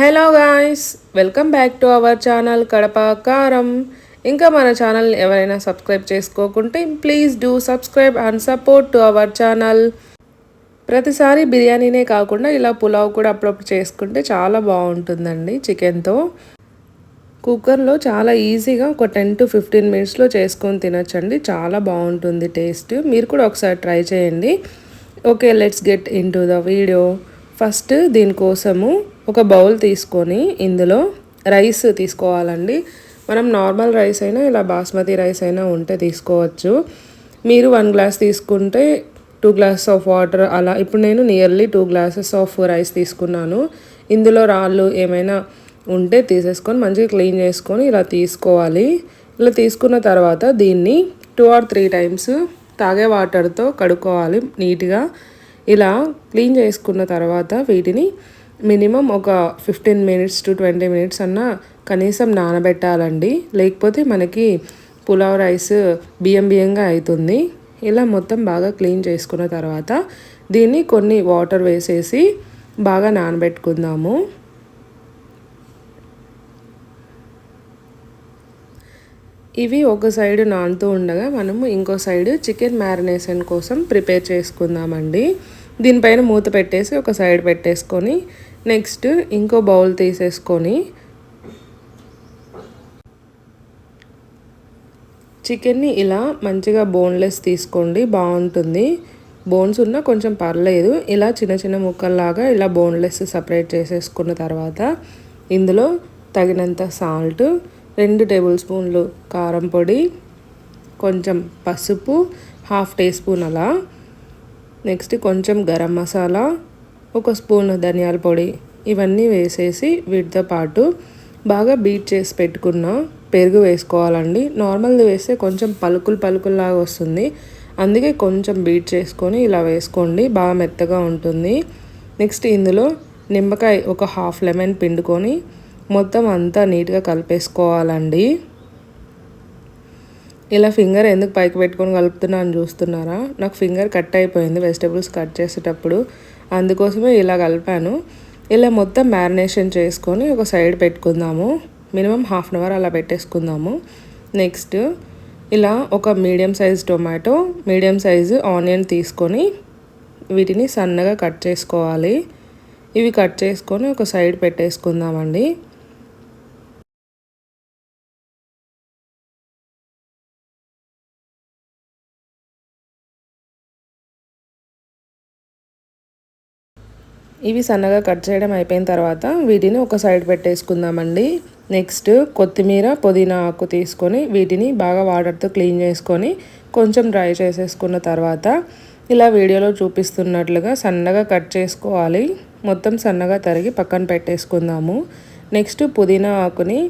Hello guys welcome back to our channel Kadapa Karam. ఇంకా మన channel ఎవరైనా subscribe చేసుకోకుంటే please do subscribe and support to our channel. ప్రతిసారి బిర్యానీనే కాకుండా ఇలా పులావ్ కూడా అప్పుడప్పుడు చేసుకుంటే చాలా బాగుంటుందండి చికెన్తో. కుక్కర్లో చాలా ఈజీగా ఒక టెన్ టు ఫిఫ్టీన్ మినిట్స్లో చేసుకొని తినొచ్చండి. చాలా బాగుంటుంది టేస్ట్. మీరు కూడా ఒకసారి ట్రై చేయండి. Okay let's get into the video. First దీనికోసము ఒక బౌల్ తీసుకొని ఇందులో రైస్ తీసుకోవాలండి. మనం నార్మల్ రైస్ అయినా ఇలా బాస్మతి రైస్ అయినా ఉంటే తీసుకోవచ్చు. మీరు వన్ గ్లాస్ తీసుకుంటే టూ గ్లాసెస్ ఆఫ్ వాటర్ అలా ఇప్పుడు నేను nearly two glasses of rice తీసుకున్నాను. ఇందులో రాళ్ళు ఏమైనా ఉంటే తీసేసుకొని మంచిగా క్లీన్ చేసుకొని ఇలా తీసుకోవాలి. ఇలా తీసుకున్న తర్వాత దీన్ని టూ ఆర్ త్రీ టైమ్స్ తాగే వాటర్తో కడుక్కోవాలి నీట్గా. ఇలా క్లీన్ చేసుకున్న తర్వాత వీటిని మినిమం ఒక fifteen minutes to twenty minutes అన్న కనీసం నానబెట్టాలండి. లేకపోతే మనకి పులావ్ రైస్ బియ్యం బియ్యంగా అవుతుంది ఇలా మొత్తం బాగా క్లీన్ చేసుకున్న తర్వాత దీన్ని కొన్ని వాటర్ వేసేసి బాగా నానబెట్టుకుందాము. ఇవి ఒక సైడ్ నానుతూ ఉండగా మనము ఇంకో సైడ్ చికెన్ మ్యారినేషన్ కోసం ప్రిపేర్ చేసుకుందామండి. దీనిపైన మూత పెట్టేసి ఒక సైడ్ పెట్టేసుకొని నెక్స్ట్ ఇంకో బౌల్ తీసేసుకొని చికెన్ని ఇలా మంచిగా బోన్లెస్ తీసుకోండి బాగుంటుంది. బోన్స్ ఉన్న కొంచెం పర్లేదు. ఇలా చిన్న చిన్న ముక్కల్లాగా ఇలా బోన్లెస్ సపరేట్ చేసేసుకున్న తర్వాత ఇందులో తగినంత సాల్ట్ రెండు టేబుల్ స్పూన్లు కారం పొడి కొంచెం పసుపు హాఫ్ టీ స్పూన్ అలా నెక్స్ట్ కొంచెం గరం మసాలా ఒక స్పూన్ ధనియాల పొడి ఇవన్నీ వేసేసి వీటితో పాటు బాగా బీట్ చేసి పెట్టుకున్న పెరుగు వేసుకోవాలండి. నార్మల్ది వేస్తే కొంచెం పలుకులు పలుకుల్లాగా వస్తుంది. అందుకే కొంచెం బీట్ చేసుకొని ఇలా వేసుకోండి బాగా మెత్తగా ఉంటుంది. నెక్స్ట్ ఇందులో నిమ్మకాయ ఒక హాఫ్ లెమన్ పిండుకొని మొత్తం అంతా నీట్గా కలిపేసుకోవాలండి. ఇలా ఫింగర్ ఎందుకు పైకి పెట్టుకొని కలుపుతున్నాను చూస్తున్నారా? నాకు ఫింగర్ కట్ అయిపోయింది వెజిటేబుల్స్ కట్ చేసేటప్పుడు. అందుకోసమే ఇలా కలిపాను. ఇలా మొత్తం మ్యారినేషన్ చేసుకొని ఒక సైడ్ పెట్టుకుందాము. మినిమం హాఫ్ అన్ అవర్ అలా పెట్టేసుకుందాము. నెక్స్ట్ ఇలా ఒక medium size tomato medium size onion తీసుకొని వీటిని సన్నగా కట్ చేసుకోవాలి. ఇవి కట్ చేసుకొని ఒక సైడ్ పెట్టేసుకుందామండి. ఇవి సన్నగా కట్ చేయడం అయిపోయిన తర్వాత వీటిని ఒక సైడ్ పెట్టేసుకుందామండి. నెక్స్ట్ కొత్తిమీర పుదీనా ఆకు తీసుకొని వీటిని బాగా వాటర్తో క్లీన్ చేసుకొని కొంచెం డ్రై చేసేసుకున్న తర్వాత ఇలా వీడియోలో చూపిస్తున్నట్లుగా సన్నగా కట్ చేసుకోవాలి. మొత్తం సన్నగా తరిగి పక్కన పెట్టేసుకుందాము. నెక్స్ట్ పుదీనా ఆకుని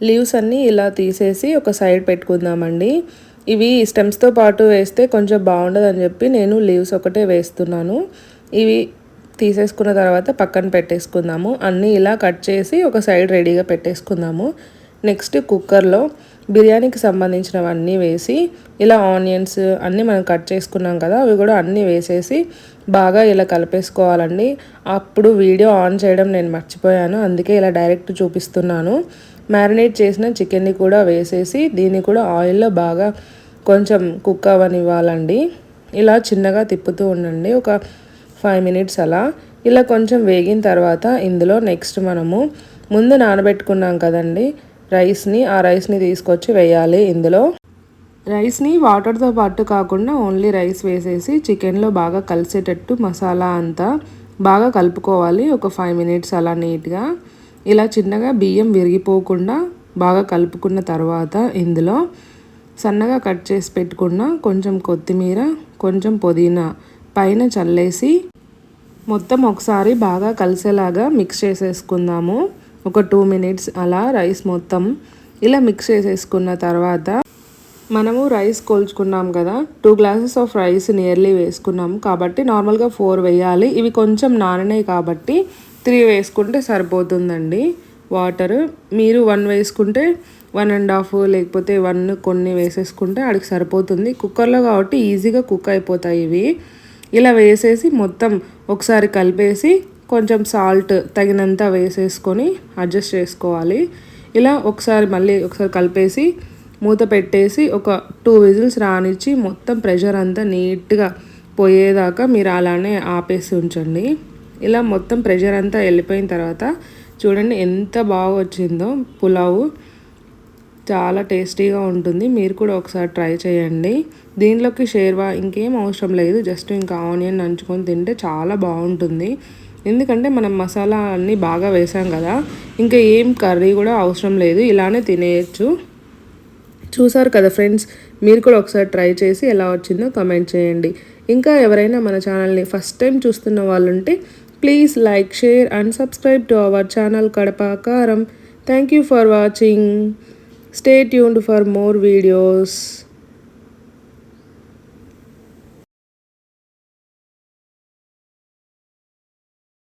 లీవ్స్ అన్నీ ఇలా తీసేసి ఒక సైడ్ పెట్టుకుందామండి. ఇవి స్టెమ్స్తో పాటు వేస్తే కొంచెం బాగుండదు అని చెప్పి నేను లీవ్స్ ఒకటే వేస్తున్నాను. ఇవి తీసేసుకున్న తర్వాత పక్కన పెట్టేసుకుందాము. అన్నీ ఇలా కట్ చేసి ఒక సైడ్ రెడీగా పెట్టేసుకుందాము. నెక్స్ట్ కుక్కర్లో బిర్యానీకి సంబంధించినవన్నీ వేసి ఇలా ఆనియన్స్ అన్నీ మనం కట్ చేసుకున్నాం కదా అవి కూడా అన్నీ వేసేసి బాగా ఇలా కలిపేసుకోవాలండి. అప్పుడు వీడియో ఆన్ చేయడం నేను మర్చిపోయాను అందుకే ఇలా డైరెక్ట్ చూపిస్తున్నాను. మ్యారినేట్ చేసిన చికెన్ని కూడా వేసేసి దీన్ని కూడా ఆయిల్లో బాగా కొంచెం కుక్ అవ్వనివ్వాలండి ఇలా చిన్నగా తిప్పుతూ ఉండండి. ఒక ఫైవ్ మినిట్స్ అలా. ఇలా కొంచెం వేగిన తర్వాత ఇందులో నెక్స్ట్ మనము ముందు నానబెట్టుకున్నాం కదండి రైస్ని. ఆ రైస్ని తీసుకొచ్చి వేయాలి ఇందులో. రైస్ని వాటర్తో పాటు కాకుండా ఓన్లీ రైస్ వేసేసి చికెన్లో బాగా కలిసేటట్టు మసాలా అంతా బాగా కలుపుకోవాలి. ఒక ఫైవ్ మినిట్స్ అలా నీట్గా. ఇలా చిన్నగా బియ్యం విరిగిపోకుండా బాగా కలుపుకున్న తర్వాత ఇందులో సన్నగా కట్ చేసి పెట్టుకున్న కొంచెం కొత్తిమీర కొంచెం పుదీనా పైన చల్లేసి మొత్తం ఒకసారి బాగా కలిసేలాగా మిక్స్ చేసేసుకుందాము. ఒక టూ మినిట్స్ అలా రైస్ మొత్తం ఇలా మిక్స్ చేసేసుకున్న తర్వాత మనము రైస్ కోల్చుకున్నాం కదా. Two glasses of rice nearly వేసుకున్నాము. కాబట్టి నార్మల్గా ఫోర్ వేయాలి. ఇవి కొంచెం నాననే కాబట్టి త్రీ వేసుకుంటే సరిపోతుందండి వాటర్. మీరు వన్ వేసుకుంటే వన్ అండ్ హాఫ్ లేకపోతే వన్ కొన్ని వేసేసుకుంటే ఆడికి సరిపోతుంది. కుక్కర్లో కాబట్టి ఈజీగా కుక్ అయిపోతాయి ఇవి. ఇలా వేసేసి మొత్తం ఒకసారి కలిపేసి కొంచెం సాల్ట్ తగినంత వేసేసుకొని అడ్జస్ట్ చేసుకోవాలి. ఇలా ఒకసారి మళ్ళీ ఒకసారి కలిపేసి మూత పెట్టేసి ఒక టూ విజిల్స్ రానిచ్చి మొత్తం ప్రెషర్ అంతా నీట్గా పోయేదాకా మీరు అలానే ఆపేసి ఉంచండి. ఇలా మొత్తం ప్రెషర్ అంతా వెళ్ళిపోయిన తర్వాత చూడండి ఎంత బాగా వచ్చిందో పులావు. చాలా టేస్టీగా ఉంటుంది. మీరు కూడా ఒకసారి ట్రై చేయండి. దీనిలోకి షేర్వా ఇంకేం అవసరం లేదు. జస్ట్ ఇంకా ఆనియన్ నంచుకొని తింటే చాలా బాగుంటుంది. ఎందుకంటే మనం మసాలా అన్నీ బాగా వేసాం కదా ఇంకా ఏం కర్రీ కూడా అవసరం లేదు. ఇలానే తినేయచ్చు. చూసారు కదా ఫ్రెండ్స్ మీరు కూడా ఒకసారి ట్రై చేసి ఎలా వచ్చిందో కమెంట్ చేయండి. ఇంకా ఎవరైనా మన ఛానల్ని ఫస్ట్ టైం చూస్తున్న వాళ్ళు ఉంటే Please like, share and subscribe to our channel Kadapakaram. Thank you for watching. Stay tuned for more videos.